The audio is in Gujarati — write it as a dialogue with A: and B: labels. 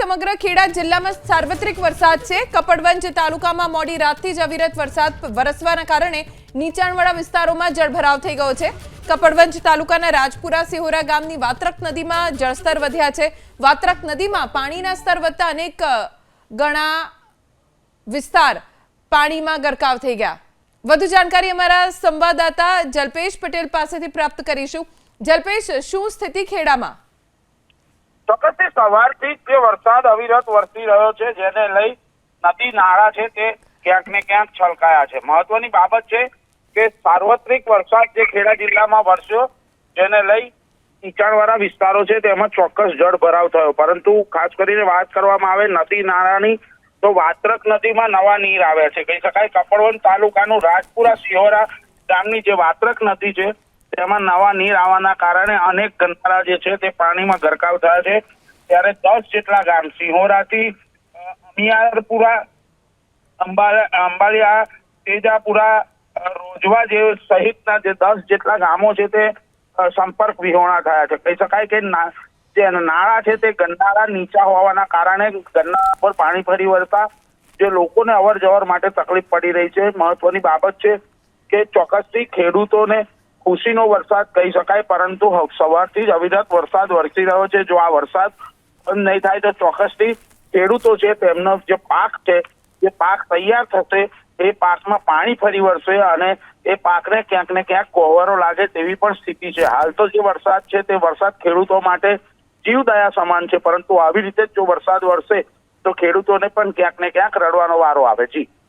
A: સમગ્ર ખેડા જિલ્લામાં સાર્વત્રિક વરસાદ છે. કપડવંજ તાલુકામાં મોડી રાતથી જ અવિરત વરસાદ વરસવાના કારણે નીચાણવાળા વિસ્તારોમાં જળભરાવ થઈ ગયો છે. કપડવંજ તાલુકાના રાજપુરા સિહોરા ગામની વાત્રક નદીમાં જળસ્તર વધ્યા છે. વાત્રક નદીમાં પાણીના સ્તર વધતા અનેક ગણા વિસ્તાર પાણીમાં ગરકાવ થઈ ગયા. વધુ જાણકારી અમારા સંવાદદાતા જલ્પેશ પટેલ પાસેથી પ્રાપ્ત કરીશું. જલ્પેશ, શું સ્થિતિ ખેડામાં?
B: ચોક્કસથી સવારથી જ વરસાદ અવિરત વરસી રહ્યો છે, જેને લઈ નદી નાળા છે તે ક્યાંક ને ક્યાંક છલકાયા છે. મહત્વની બાબત છે કે સાર્વત્રિક વરસાદ જે ખેડા જિલ્લામાં વરસ્યો, જેને લઈ નીચાણવાળા વિસ્તારો છે તેમાં ચોક્કસ જળ ભરાવ થયો. પરંતુ ખાસ કરીને વાત કરવામાં આવે નદી નાળાની, તો વાત્રક નદીમાં નવા નીર આવ્યા છે. કહી શકાય, કપડવંત તાલુકાનું રાજપુરા સિહોરા ગામની જે વાત્રક નદી છે તેમાં નવા નીર આવવાના કારણે અનેક કંટારા જે છે તે પાણીમાં ગરકાવ થયા છે. ત્યારે દસ જેટલા ગામ, સિંહોરાથી અમિયારપુરા અંબા અંબાલિયા, તેજાપુરા રોજવા જે સહિતના જે દસ જેટલા ગામો છે તે સંપર્ક વિહોણા થયા છે. કહી શકાય કે જે નાળા છે તે ગંડાળા નીચા હોવાના કારણે ગંદા પર પાણી ફરી વળતા જે લોકોને અવર જવર માટે તકલીફ પડી રહી છે. મહત્વની બાબત છે કે ચોક્કસથી ખેડૂતોને ખુશીનો વરસાદ કહી શકાય, પરંતુ સવારથી જ અવિરત વરસાદ વરસી રહ્યો છે. જો આ વરસાદ બંધ નહીં થાય તો ચોક્કસથી ખેડૂતો છે, તેમનો જે પાક છે એ પાક તૈયાર થશે, એ પાકમાં પાણી ફરી વળશે અને એ પાકને ક્યાંક ને ક્યાંક કોહવારો લાગે તેવી પણ સ્થિતિ છે. હાલ તો જે વરસાદ છે, તે વરસાદ ખેડૂતો માટે જીવદયા સમાન છે, પરંતુ આવી રીતે જ જો વરસાદ વરસે તો ખેડૂતોને પણ ક્યાંક ને ક્યાંક રડવાનો વારો આવે. જી.